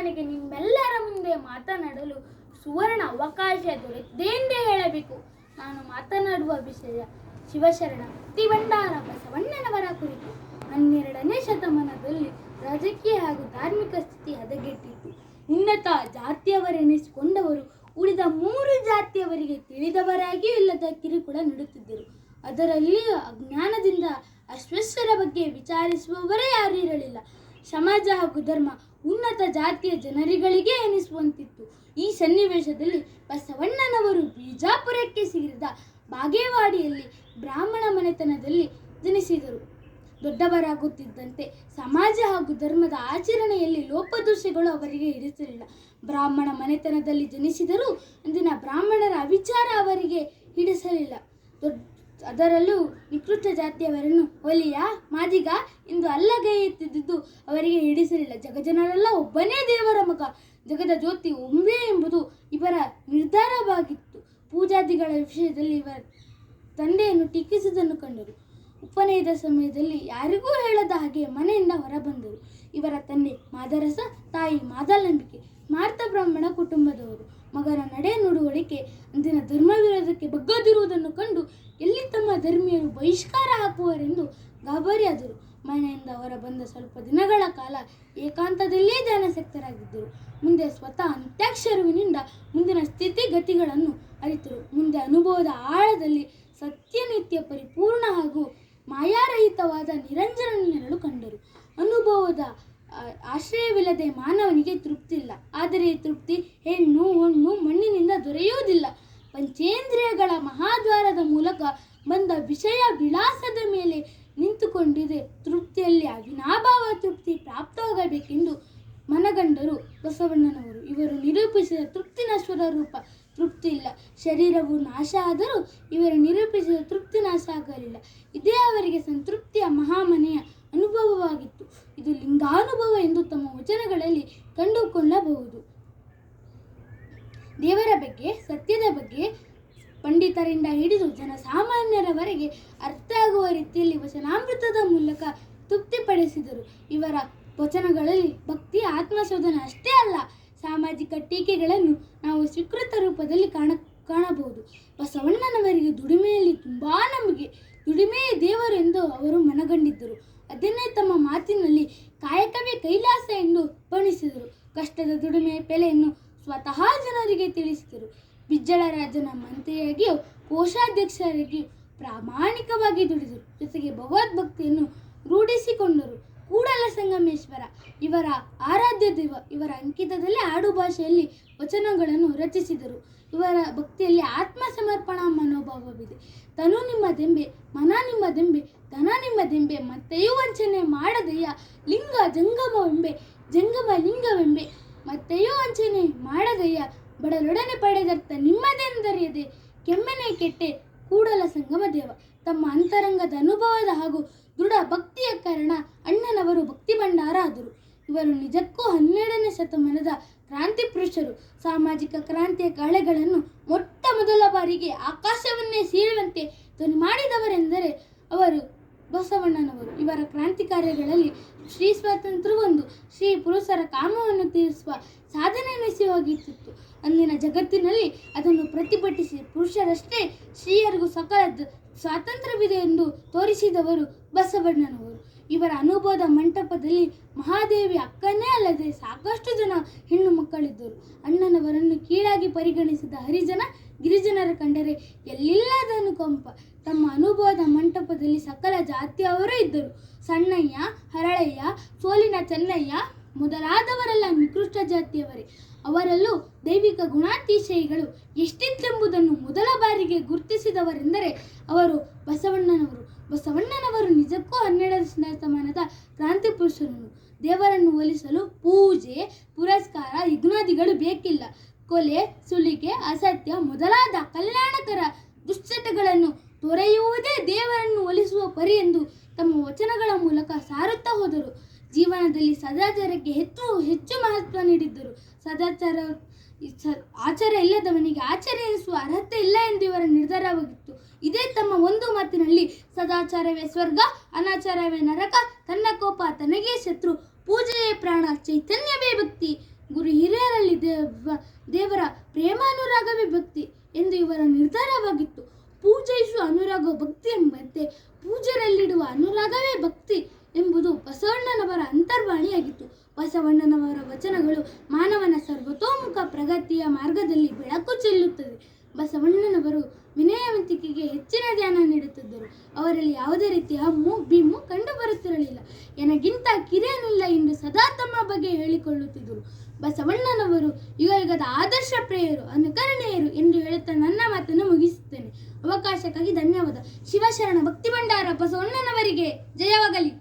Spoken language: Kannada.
ನನಗೆ ನಿಮ್ಮೆಲ್ಲರ ಮುಂದೆ ಮಾತನಾಡಲು ಸುವರ್ಣ ಅವಕಾಶ ದೊರೆತೆಂದೇ ಹೇಳಬೇಕು. ನಾನು ಮಾತನಾಡುವ ವಿಷಯ ಶಿವಶರಣ ಭಕ್ತಿಭಂಡಾರ ಬಸವಣ್ಣನವರ ಕುರಿತು. ಹನ್ನೆರಡನೇ ಶತಮಾನದಲ್ಲಿ ರಾಜಕೀಯ ಹಾಗೂ ಧಾರ್ಮಿಕ ಸ್ಥಿತಿ ಹದಗೆಟ್ಟಿತ್ತು ಉನ್ನತ ಜಾತಿಯವರೆನಿಸಿಕೊಂಡವರು ಉಳಿದ ಮೂರು ಜಾತಿಯವರಿಗೆ ತಿಳಿದವರಾಗಿಯೂ ಇಲ್ಲದ ಕಿರುಕುಳ ನೀಡುತ್ತಿದ್ದರು. ಅದರಲ್ಲಿಯೂ ಅಜ್ಞಾನದಿಂದ ಅಸ್ವಸ್ಥರ ಬಗ್ಗೆ ವಿಚಾರಿಸುವವರೇ ಯಾರೂ ಇರಲಿಲ್ಲ. ಸಮಾಜ ಹಾಗೂ ಧರ್ಮ ಉನ್ನತ ಜಾತಿಯ ಜನರಿಗಳಿಗೆ ಎನಿಸುವಂತಿತ್ತು. ಈ ಸನ್ನಿವೇಶದಲ್ಲಿ ಬಸವಣ್ಣನವರು ಬಿಜಾಪುರಕ್ಕೆ ಸೇರಿದ ಬಾಗೇವಾಡಿಯಲ್ಲಿ ಬ್ರಾಹ್ಮಣ ಮನೆತನದಲ್ಲಿ ಜನಿಸಿದರು. ದೊಡ್ಡವರಾಗುತ್ತಿದ್ದಂತೆ ಸಮಾಜ ಹಾಗೂ ಧರ್ಮದ ಆಚರಣೆಯಲ್ಲಿ ಲೋಪದೋಷಗಳು ಅವರಿಗೆ ಹಿಡಿಸಲಿಲ್ಲ ಬ್ರಾಹ್ಮಣ ಮನೆತನದಲ್ಲಿ ಜನಿಸಿದರೂ ಅಂದಿನ ಬ್ರಾಹ್ಮಣರ ಅವಿಚಾರ ಅವರಿಗೆ ಹಿಡಿಸಲಿಲ್ಲ. ದೊಡ್ಡ ಅದರಲ್ಲೂ ನಿಕೃಷ್ಟ ಜಾತಿಯವರನ್ನು ಒಲಿಯ ಮಾದಿಗ ಎಂದು ಅಲ್ಲಗೈಯುತ್ತಿದ್ದುದು ಅವರಿಗೆ ಹಿಡಿಸಲಿಲ್ಲ ಜಗಜನರೆಲ್ಲ ಒಬ್ಬನೇ ದೇವರ ಮಗ. ಜಗದ ಜ್ಯೋತಿ ಒಮ್ಮೆ ಎಂಬುದು ಇವರ ನಿರ್ಧಾರವಾಗಿತ್ತು. ಪೂಜಾದಿಗಳ ವಿಷಯದಲ್ಲಿ ಇವರ ತಂದೆಯನ್ನು ಟೀಕಿಸುವುದನ್ನು ಕಂಡರು. ಉಪನಯದ ಸಮಯದಲ್ಲಿ ಯಾರಿಗೂ ಹೇಳದ ಹಾಗೆ ಮನೆಯಿಂದ ಹೊರಬಂದರು. ಇವರ ತಂದೆ ಮಾದರಸ, ತಾಯಿ ಮಾದಲಂಬಿಕೆ, ಮಾರ್ತ ಬ್ರಾಹ್ಮಣ ಕುಟುಂಬದವರು. ಮಗನ ನಡೆ ನುಡುವಳಿಕೆ ಅಂದಿನ ಧರ್ಮ ವಿರೋಧಕ್ಕೆ ಬಗ್ಗದಿರುವುದನ್ನು ಕಂಡು ಎಲ್ಲಿ ತಮ್ಮ ಧರ್ಮೀಯರು ಬಹಿಷ್ಕಾರ ಹಾಕುವರೆಂದು ಗಾಬರಿಯಾದರು. ಮನೆಯಿಂದ ಹೊರ ಬಂದ ಸ್ವಲ್ಪ ದಿನಗಳ ಕಾಲ ಏಕಾಂತದಲ್ಲೇ ಧ್ಯಾನಸಕ್ತರಾಗಿದ್ದರು ಮುಂದೆ ಸ್ವತಃ ಅಂತ್ಯಾಕ್ಷರವಿನಿಂದ ಮುಂದಿನ ಸ್ಥಿತಿಗತಿಗಳನ್ನು ಅರಿತರು. ಮುಂದೆ ಅನುಭವದ ಆಳದಲ್ಲಿ ಸತ್ಯನಿತ್ಯ ಪರಿಪೂರ್ಣ ಹಾಗೂ ಮಾಯಾರಹಿತವಾದ ನಿರಂಜನ ನೆರಳು ಕಂಡರು. ಅನುಭವದ ಆಶ್ರಯವಿಲ್ಲದೆ ಮಾನವನಿಗೆ ತೃಪ್ತಿ ಇಲ್ಲ ಆದರೆ ಈ ತೃಪ್ತಿ ಹೆಣ್ಣು, ಹಣ್ಣು ಮಣ್ಣಿನಿಂದ ದೊರೆಯುವುದಿಲ್ಲ. ಪಂಚೇಂದ್ರಿಯಗಳ ಮಹಾದ್ವಾರದ ಮೂಲಕ ಬಂದ ವಿಷಯ ವಿಳಾಸದ ಮೇಲೆ ನಿಂತುಕೊಂಡಿದೆ. ತೃಪ್ತಿಯಲ್ಲಿ ಅವಿನಾಭಾವ ತೃಪ್ತಿ ಪ್ರಾಪ್ತವಾಗಬೇಕೆಂದು ಮನಗಂಡರು ಬಸವಣ್ಣನವರು. ಇವರು ನಿರೂಪಿಸಿದ ತೃಪ್ತಿ ನಶ್ವರ ರೂಪ ತೃಪ್ತಿ ಇಲ್ಲ. ಶರೀರವು ನಾಶ ಆದರೂ ಇವರು ನಿರೂಪಿಸಿದ ತೃಪ್ತಿ ನಾಶ ಆಗಲಿಲ್ಲ. ಇದೇ ಅವರಿಗೆ ಸಂತೃಪ್ತಿಯ ಮಹಾಮನೆಯ ಅನುಭವವಾಗಿತ್ತು. ಇದು ಲಿಂಗಾನುಭವ ಎಂದು ತಮ್ಮ ವಚನಗಳಲ್ಲಿ ಕಂಡುಕೊಳ್ಳಬಹುದು. ದೇವರ ಬಗ್ಗೆ, ಸತ್ಯದ ಬಗ್ಗೆ ಪಂಡಿತರಿಂದ ಹಿಡಿದು ಜನಸಾಮಾನ್ಯರವರೆಗೆ ಅರ್ಥ ಆಗುವ ರೀತಿಯಲ್ಲಿ ವಚನಾಮೃತದ ಮೂಲಕ ತೃಪ್ತಿಪಡಿಸಿದರು. ಇವರ ವಚನಗಳಲ್ಲಿ ಭಕ್ತಿ, ಆತ್ಮಶೋಧನ ಅಷ್ಟೇ ಅಲ್ಲ, ಸಾಮಾಜಿಕ ಟೀಕೆಗಳನ್ನು ನಾವು ಸ್ವೀಕೃತ ರೂಪದಲ್ಲಿ ಕಾಣ, ಕಾಣಬಹುದು. ಬಸವಣ್ಣನವರಿಗೆ ದುಡಿಮೆಯಲ್ಲಿ ತುಂಬ ನಮಗೆ ದುಡಿಮೆಯೇ ದೇವರು ಎಂದು ಅವರು ಮನಗಂಡಿದ್ದರು. ಅದನ್ನೇ ತಮ್ಮ ಮಾತಿನಲ್ಲಿ ಕಾಯಕವೇ ಕೈಲಾಸ ಎಂದು ಬಣ್ಣಿಸಿದರು. ಕಷ್ಟದ ದುಡಿಮೆ, ಬೆಲೆಯನ್ನು ಸ್ವತಃ ಜನರಿಗೆ ತಿಳಿಸಿದರು. ಬಿಜ್ಜಳ ರಾಜನ ಮಂತ್ರಿಯಾಗಿಯೂ ಕೋಶಾಧ್ಯಕ್ಷರಾಗಿಯೂ ಪ್ರಾಮಾಣಿಕವಾಗಿ ದುಡಿದರು. ಜೊತೆಗೆ ಭಗವದ್ಭಕ್ತಿಯನ್ನು ರೂಢಿಸಿಕೊಂಡರು. ಕೂಡಲ ಸಂಗಮೇಶ್ವರ, ಇವರ ಆರಾಧ್ಯ ದೈವ, ಇವರ ಅಂಕಿತದಲ್ಲಿ ಆಡು ಭಾಷೆಯಲ್ಲಿ ವಚನಗಳನ್ನು ರಚಿಸಿದರು. ಇವರ ಭಕ್ತಿಯಲ್ಲಿ ಆತ್ಮ ಸಮರ್ಪಣಾ ಮನೋಭಾವವಿದೆ. ತನು ನಿಮ್ಮದೆಂಬೆ ಮನ ನಿಮ್ಮದೆಂಬೆ ಧನ ನಿಮ್ಮದೆಂಬೆ ಮತ್ತೆಯೂ ವಂಚನೆ ಮಾಡದೆಯ? ಲಿಂಗ ಜಂಗಮವೆಂಬೆ ಜಂಗಮ ಲಿಂಗವೆಂಬೆ ಮತ್ತೆಯೂ ವಂಚನೆ ಮಾಡದೆಯ ಬಡಲೊಡನೆ ಪಡೆದರ್ಥ ನಿಮ್ಮದೆಂದರಿಯದೆ ಕೆಮ್ಮನೆ ಕೆಟ್ಟೆ ಕೂಡಲ ಸಂಗಮ ದೇವ. ತಮ್ಮ ಅಂತರಂಗದ ಅನುಭವದ ಹಾಗೂ ದೃಢ ಭಕ್ತಿಯ ಕಾರಣ ಅಣ್ಣನವರು ಭಕ್ತಿ ಭಂಡಾರ ಆದರು ಇವರು ನಿಜಕ್ಕೂ ಹನ್ನೆರಡನೇ ಶತಮಾನದ ಕ್ರಾಂತಿ ಪುರುಷರು. ಸಾಮಾಜಿಕ ಕ್ರಾಂತಿಯ ಕಳೆಗಳನ್ನು ಮೊಟ್ಟ ಮೊದಲ ಬಾರಿಗೆ ಆಕಾಶವನ್ನೇ ಸೀಳುವಂತೆ ಧ್ವನಿ ಮಾಡಿದವರೆಂದರೆ ಅವರು ಬಸವಣ್ಣನವರು. ಇವರ ಕ್ರಾಂತಿ ಕಾರ್ಯಗಳಲ್ಲಿ ಶ್ರೀ ಸ್ವಾತಂತ್ರ್ಯ ಒಂದು. ಶ್ರೀ ಪುರುಷರ ಕಾಮವನ್ನು ತೀರಿಸುವ ಸಾಧನೆ ಹೋಗಿತ್ತು ಅಂದಿನ ಜಗತ್ತಿನಲ್ಲಿ ಅದನ್ನು ಪ್ರತಿಭಟಿಸಿ ಪುರುಷರಷ್ಟೇ ಸ್ತ್ರೀಯರಿಗೂ ಸಕಲ ಸ್ವಾತಂತ್ರ್ಯವಿದೆ ಎಂದು ತೋರಿಸಿದವರು ಬಸವಣ್ಣನವರು. ಇವರ ಅನುಭವದ ಮಂಟಪದಲ್ಲಿ ಮಹಾದೇವಿ ಅಕ್ಕನೇ ಅಲ್ಲದೆ ಸಾಕಷ್ಟು ಜನ ಹೆಣ್ಣು ಮಕ್ಕಳಿದ್ದರು. ಅಣ್ಣನವರನ್ನು ಕೀಳಾಗಿ ಪರಿಗಣಿಸಿದ ಹರಿಜನ, ಗಿರಿಜನರ ಕಂಡರೆ ಎಲ್ಲಿಲ್ಲದ ಅನುಕಂಪ ತಮ್ಮ ಅನುಭವದ ಮಂಟಪದಲ್ಲಿ ಸಕಲ ಜಾತಿಯವರೇ ಇದ್ದರು. ಸಣ್ಣಯ್ಯ, ಹರಳಯ್ಯ, ಸೋಲಿನ ಚೆನ್ನಯ್ಯ ಮೊದಲಾದವರೆಲ್ಲ ನಿಕೃಷ್ಟ ಜಾತಿಯವರೇ. ಅವರಲ್ಲೂ ದೈವಿಕ ಗುಣಾತಿಶಯಗಳು ಎಷ್ಟಿತ್ತೆಂಬುದನ್ನು ಮೊದಲ ಬಾರಿಗೆ ಗುರುತಿಸಿದವರೆಂದರೆ ಅವರು ಬಸವಣ್ಣನವರು. ಬಸವಣ್ಣನವರು ನಿಜಕ್ಕೂ ಹನ್ನೆರಡನೇ ಶತಮಾನದ ಕ್ರಾಂತಿ ಪುರುಷರನ್ನು ದೇವರನ್ನು ಒಲಿಸಲು ಪೂಜೆ, ಪುರಸ್ಕಾರ, ಯಜ್ಞಾದಿಗಳು ಬೇಕಿಲ್ಲ. ಕೊಲೆ, ಸುಲಿಗೆ, ಅಸತ್ಯ ಮೊದಲಾದ ಕಲ್ಯಾಣಕರ ದುಶ್ಚಟಗಳನ್ನು ತೊರೆಯುವುದೇ ದೇವರನ್ನು ಒಲಿಸುವ ಪರಿ ಎಂದು ತಮ್ಮ ವಚನಗಳ ಮೂಲಕ ಸಾರುತ್ತಾ ಹೋದರು. ಜೀವನದಲ್ಲಿ ಸದಾಚಾರಕ್ಕೆ ಹೆಚ್ಚು ಹೆಚ್ಚು ಮಹತ್ವ ನೀಡಿದ್ದರು. ಸದಾಚಾರ ಆಚಾರ ಇಲ್ಲದವನಿಗೆ ಆಚಾರ ಎನಿಸುವ ಅರ್ಹತೆ ಇಲ್ಲ ಎಂದು ಇವರ ನಿರ್ಧಾರವಾಗಿತ್ತು. ಇದೇ ತಮ್ಮ ಒಂದು ಮಾತಿನಲ್ಲಿ ಸದಾಚಾರವೇ ಸ್ವರ್ಗ, ಅನಾಚಾರವೇ ನರಕ, ತನ್ನ ಕೋಪ ತನಗೇ ಶತ್ರು. ಪೂಜೆಯೇ ಪ್ರಾಣ, ಚೈತನ್ಯವೇ ಭಕ್ತಿ ಗುರು ಹಿರಿಯರಲ್ಲಿ ದೇವ, ದೇವರ ಪ್ರೇಮಾನುರಾಗವೇ ಭಕ್ತಿ ಎಂದು ಇವರ ನಿರ್ಧಾರವಾಗಿತ್ತು. ಪೂಜಯಿಸುವ ಅನುರಾಗ ಭಕ್ತಿ ಎಂಬಂತೆ ಪೂಜೆಯಲ್ಲಿಡುವ ಅನುರಾಗವೇ ಭಕ್ತಿ ಎಂಬುದು ಬಸವಣ್ಣನವರ ಅಂತರ್ವಾಣಿಯಾಗಿತ್ತು. ಬಸವಣ್ಣನವರ ವಚನಗಳು ಮಾನವನ ಸರ್ವತೋಮುಖ ಪ್ರಗತಿಯ ಮಾರ್ಗದಲ್ಲಿ ಬೆಳಕು ಚೆಲ್ಲುತ್ತದೆ ಬಸವಣ್ಣನವರು ವಿನಯವಂತಿಕೆಗೆ ಹೆಚ್ಚಿನ ಧ್ಯಾನ ನೀಡುತ್ತಿದ್ದರು. ಅವರಲ್ಲಿ ಯಾವುದೇ ರೀತಿಯ ಹಮ್ಮು ಬಿಮ್ಮು ಕಂಡು ಬರುತ್ತಿರಲಿಲ್ಲ. ನನಗಿಂತ ಕಿರಿಯನಿಲ್ಲ ಎಂದು ಸದಾ ತಮ್ಮ ಬಗ್ಗೆ ಹೇಳಿಕೊಳ್ಳುತ್ತಿದ್ದರು. ಬಸವಣ್ಣನವರು, ಯುಗ ಯುಗದ ಆದರ್ಶ ಪ್ರೇಯರು, ಅನುಕರಣೆಯರು ಎಂದು ಹೇಳುತ್ತಾ ನನ್ನ ಮಾತನ್ನು ಮುಗಿಸುತ್ತೇನೆ. ಅವಕಾಶಕ್ಕಾಗಿ ಧನ್ಯವಾದ. ಶಿವಶರಣ ಭಕ್ತಿ ಭಂಡಾರ ಬಸವಣ್ಣನವರಿಗೆ. ಜಯವಾಗಲಿ.